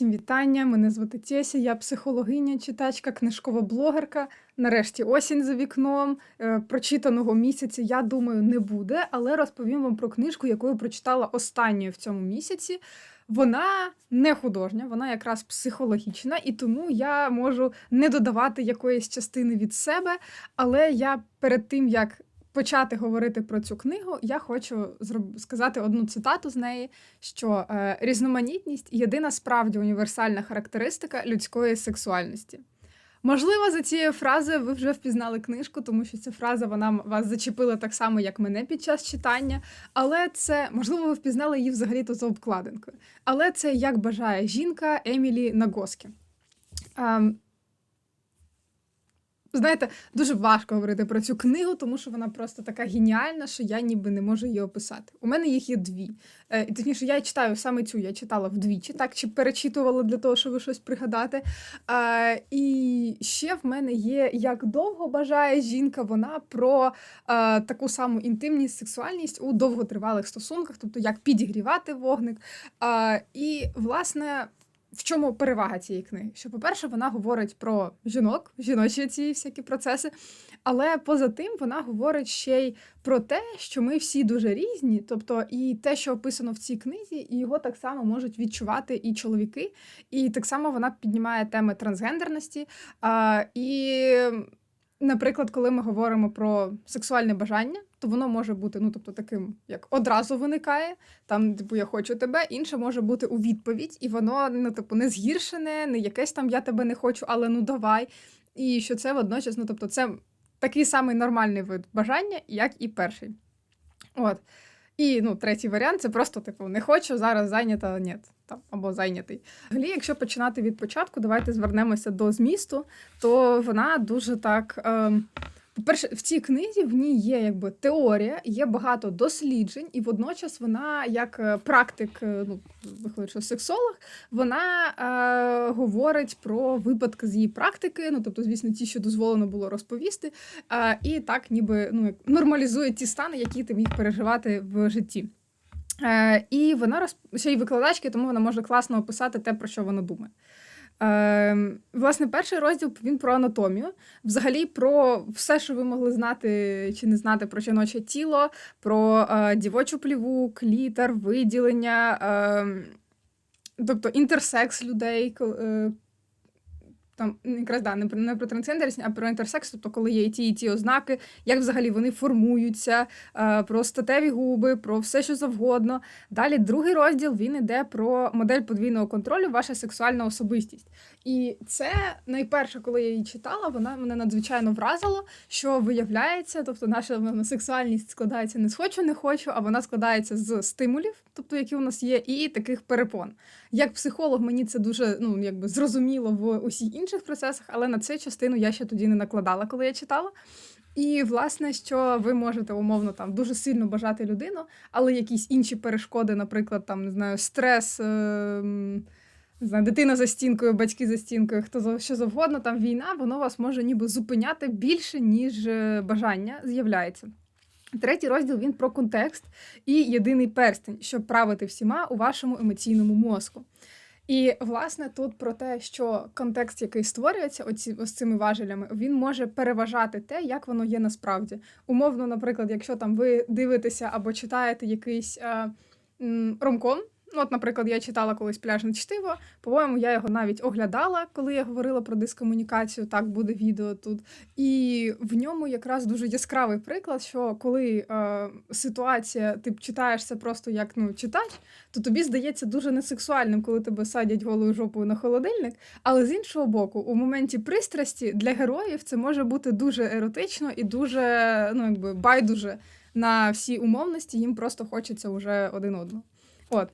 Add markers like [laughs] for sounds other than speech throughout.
Всім вітання! Мене звати Теся, я психологиня, читачка, книжкова блогерка. Нарешті осінь за вікном. Е, Прочитаного місяця, я думаю, не буде, але розповім вам про книжку, яку я прочитала останньою в цьому місяці. Вона не художня, вона якраз психологічна, і тому я можу не додавати якоїсь частини від себе. Але я перед тим як почати говорити про цю книгу, я хочу сказати одну цитату з неї: що е, різноманітність єдина справді універсальна характеристика людської сексуальності. Можливо, за цією фразою ви вже впізнали книжку, тому що ця фраза вона вас зачепила так само, як мене під час читання. Але це, можливо, ви впізнали її взагалі-то за обкладинкою. Але це як бажає жінка Емілі Нагоскі. Знаєте, дуже важко говорити про цю книгу, тому що вона просто така геніальна, що я ніби не можу її описати. У мене їх є дві. Е, і Точніше, я читаю саме цю, я читала вдвічі, так чи перечитувала для того, щоб щось пригадати. Е, І ще в мене є як довго бажає жінка, вона про е, таку саму інтимність, сексуальність у довготривалих стосунках, тобто як підігрівати вогник. І, власне. В чому перевага цієї книги? Що, по-перше, вона говорить про жінок, жіночі ці всякі процеси, але поза тим вона говорить ще й про те, що ми всі дуже різні. Тобто, і те, що описано в цій книзі, і його так само можуть відчувати і чоловіки. І так само вона піднімає теми трансгендерності. А, І, наприклад, коли ми говоримо про сексуальне бажання, то воно може бути ну, тобто, таким, як одразу виникає, там, типу, я хочу тебе, інше може бути у відповідь, і воно ну, типу, не згіршене, не якесь там я тебе не хочу, але ну давай. І що це водночас, ну тобто, це такий самий нормальний вид бажання, як і перший. От. І ну, третій варіант це просто, типу, не хочу, зараз зайнята, ні, там, або зайнятий. Взагалі, якщо починати від початку, давайте звернемося до змісту, то вона дуже так. Е, по-перше, в цій книзі в ній є якби теорія, є багато досліджень, і водночас вона, як е, практик, е, ну виходить, що сексолог, вона е, говорить про випадки з її практики, ну тобто, звісно, ті, що дозволено було розповісти, е, і так, ніби ну нормалізує ті стани, які ти міг переживати в житті. Е, І вона роз... ще й викладачки, тому вона може класно описати те, про що вона думає. Е, Власне, перший розділ він про анатомію, взагалі про все, що ви могли знати чи не знати про жіноче тіло, про е, дівочу пліву, клітер, виділення, е, тобто інтерсекс людей. Там якраз да, не про не про трансгендерність, а про інтерсекс, тобто коли є і ті, і ті ознаки, як взагалі вони формуються, е, про статеві губи, про все, що завгодно. Далі другий розділ він іде про модель подвійного контролю, ваша сексуальна особистість. І це найперше, коли я її читала, вона мене надзвичайно вразила, що виявляється, тобто наша сексуальність складається не з хочу, не хочу, а вона складається з стимулів, тобто які у нас є, і таких перепон. Як психолог, мені це дуже ну якби зрозуміло в усіх інших процесах, але на цю частину я ще тоді не накладала, коли я читала. І, власне, що ви можете умовно там дуже сильно бажати людину, але якісь інші перешкоди, наприклад, там не знаю, стрес. Е- не знаю, дитина за стінкою, батьки за стінкою, хто що завгодно, там війна, воно вас може ніби зупиняти більше, ніж е, бажання з'являється. Третій розділ він про контекст і єдиний перстень, щоб правити всіма у вашому емоційному мозку. І, власне, тут про те, що контекст, який створюється, оці ось цими важелями, він може переважати те, як воно є насправді. Умовно, наприклад, якщо там ви дивитеся або читаєте якийсь е, ромком, Ну, от, наприклад, я читала колись пляжне чтиво. По-моєму, я його навіть оглядала, коли я говорила про дискомунікацію. Так буде відео тут. І в ньому якраз дуже яскравий приклад, що коли е, ситуація, ти читаєш це просто як ну, читач, то тобі здається дуже несексуальним, коли тебе садять голою жопою на холодильник. Але з іншого боку, у моменті пристрасті для героїв це може бути дуже еротично і дуже ну, якби байдуже на всі умовності. Їм просто хочеться вже один одного. От.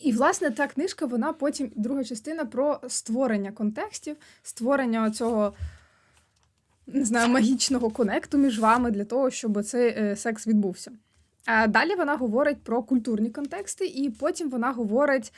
І, власне, та книжка, вона потім друга частина про створення контекстів, створення цього не знаю, магічного конекту між вами для того, щоб цей е, секс відбувся. А далі вона говорить про культурні контексти, і потім вона говорить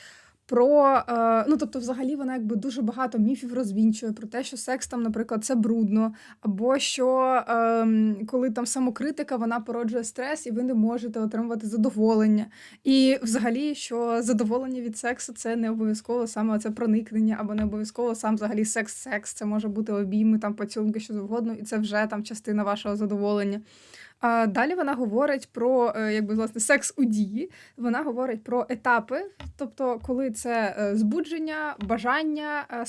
про е, ну тобто, взагалі, вона якби дуже багато міфів розвінчує про те, що секс там, наприклад, це брудно, або що е, коли там самокритика, вона породжує стрес, і ви не можете отримувати задоволення. І взагалі, що задоволення від сексу це не обов'язково саме це проникнення, або не обов'язково сам взагалі секс-секс. Це може бути обійми, там поцілунки, що завгодно, і це вже там частина вашого задоволення. А далі вона говорить про е, якби власне секс у дії. Вона говорить про етапи, тобто, коли це е, збудження, бажання, е,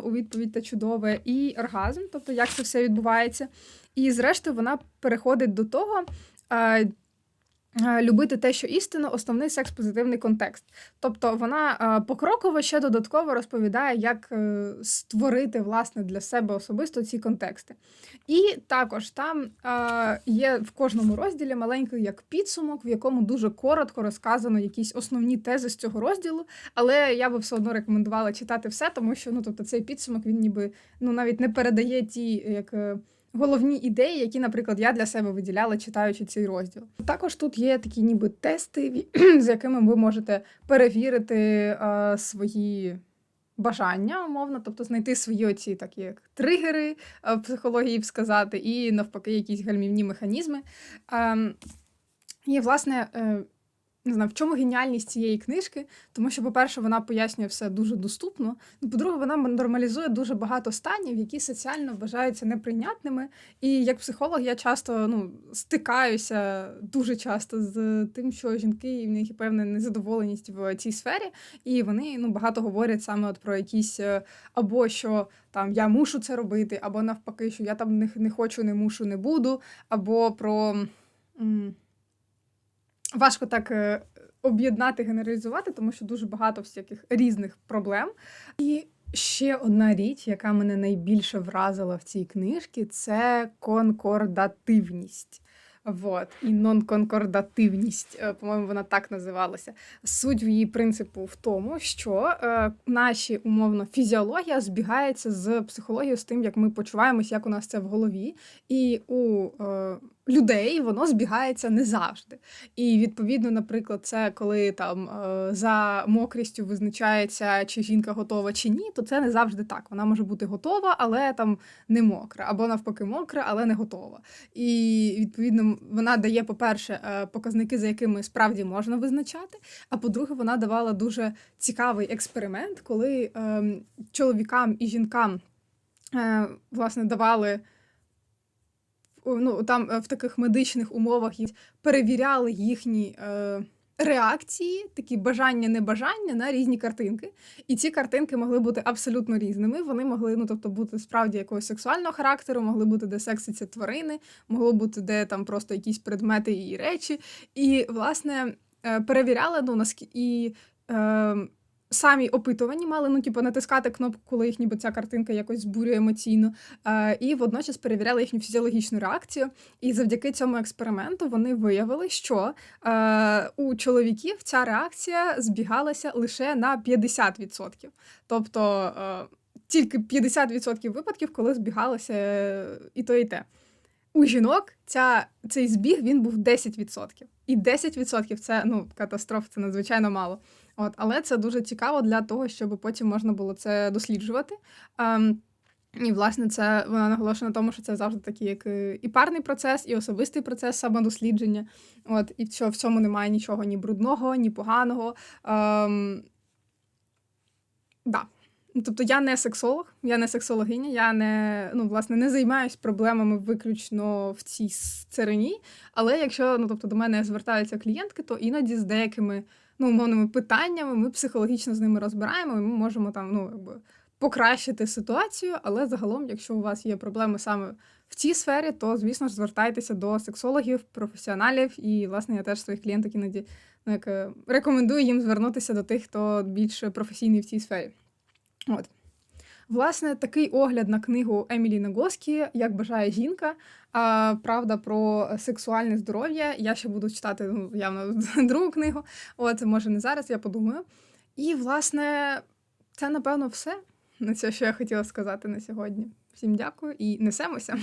у відповідь та чудове, і оргазм, тобто як це все відбувається. І зрештою вона переходить до того. Е, Любити те, що істинно, основний секс-позитивний контекст. Тобто вона е, покроково ще додатково розповідає, як е, створити власне для себе особисто ці контексти. І також там є в кожному розділі маленький як підсумок, в якому дуже коротко розказано якісь основні тези з цього розділу. Але я би все одно рекомендувала читати все, тому що ну тобто цей підсумок він ніби ну навіть не передає ті як. Головні ідеї, які, наприклад, я для себе виділяла, читаючи цей розділ. Також тут є такі ніби тести, [clears throat] з якими ви можете перевірити е, свої бажання, умовно, тобто знайти свої оці такі як тригери е, в психології б сказати, і навпаки, якісь гальмівні механізми. Ем, і, власне, е, не знаю, в чому геніальність цієї книжки, тому що, по-перше, вона пояснює все дуже доступно. По-друге, вона нормалізує дуже багато станів, які соціально вважаються неприйнятними. І як психолог я часто ну, стикаюся дуже часто з тим, що жінки і в них є певна незадоволеність в цій сфері, і вони ну, багато говорять саме от про якісь е, або що там я мушу це робити, або навпаки, що я там не, не хочу, не мушу, не буду, або про. Важко так е, об'єднати, генералізувати, тому що дуже багато всяких різних проблем. І ще одна річ, яка мене найбільше вразила в цій книжці, це конкордативність. Вот. І нонконкордативність, е, по-моєму, вона так називалася. Суть в її принципу в тому, що е, наші умовно фізіологія збігається з психологією, з тим, як ми почуваємось, як у нас це в голові. І у е, людей воно збігається не завжди. І відповідно, наприклад, це коли там е, за мокрістю визначається, чи жінка готова чи ні, то це не завжди так. Вона може бути готова, але там не мокра, або навпаки, мокра, але не готова. І відповідно вона дає, по-перше, е, показники, за якими справді можна визначати. А по-друге, вона давала дуже цікавий експеримент, коли ем, чоловікам і жінкам е, власне давали ну, там е, в таких медичних умовах перевіряли їхні е, реакції, такі бажання-небажання на різні картинки. І ці картинки могли бути абсолютно різними. Вони могли, ну тобто, бути справді якогось сексуального характеру, могли бути, де секситься тварини, могло бути, де там просто якісь предмети і речі. І, власне, е, перевіряли, ну, наскільки. І, е, Самі опитувані мали ну, типу, натискати кнопку, коли їх ніби ця картинка якось збурює емоційно, е, і водночас перевіряли їхню фізіологічну реакцію. І завдяки цьому експерименту вони виявили, що е, у чоловіків ця реакція збігалася лише на 50%. Тобто е, тільки 50% випадків, коли збігалося е, і то, і те. У жінок ця, цей збіг він був 10%. І 10% це ну, катастрофа, це надзвичайно мало. От, але це дуже цікаво для того, щоб потім можна було це досліджувати. Ем, і, власне, це вона наголошує на тому, що це завжди такий як е, і парний процес, і особистий процес самодослідження. От, і що в цьому немає нічого ні брудного, ні поганого. Ем, да. Тобто я не сексолог, я не сексологиня, я не ну, власне не займаюсь проблемами виключно в цій царині. Але якщо ну, тобто, до мене звертаються клієнтки, то іноді з деякими ну, умовними питаннями ми психологічно з ними розбираємо, і ми можемо там ну, якби, покращити ситуацію. Але загалом, якщо у вас є проблеми саме в цій сфері, то звісно ж звертайтеся до сексологів, професіоналів. І, власне, я теж своїх клієнток іноді ну, як, е, рекомендую їм звернутися до тих, хто більш професійний в цій сфері. От. Власне, такий огляд на книгу Емілі Нагоскі Як бажає жінка. А, Правда про сексуальне здоров'я. Я ще буду читати ну, явно [laughs] другу книгу. От, може, не зараз, я подумаю. І, власне, це, напевно, все на це, що я хотіла сказати на сьогодні. Всім дякую і несемося.